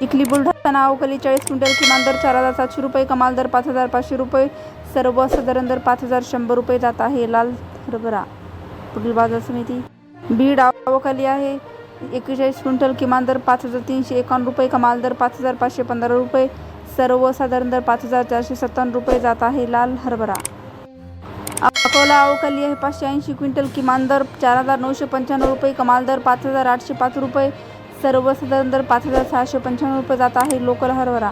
चिखली बुलढाणा अवकाली चाळीस क्विंटल किमान दर चार हजार सातशे रुपये कमाल दर पाच हजार पाचशे रुपये सर्वसाधारण दर पाच हजार शंभर रुपये जात आहे. लाल हरभरा पुढील बाजार समिती. बीड अवकाली आहे. एकेचाळीस क्विंटल किमान दर पाच हजार तीनशे एकावन्न रुपये कमाल दर पाच हजार पाचशे पंधरा रुपये सर्वसाधारण दर पाच हजार चारशे सत्तावन्न रुपये जात आहे. लाल हरभरा. अकोला अवकाली आहे. पाचशे ऐंशी क्विंटल किमान दर चार हजार नऊशे पंच्याण्णव रुपये कमाल दर पाच हजार आठशे पाच रुपये सर्वसाधारण दर पाच हजार सहाशे पंच्याण्णव रुपये जात आहे. लोकल हरभरा.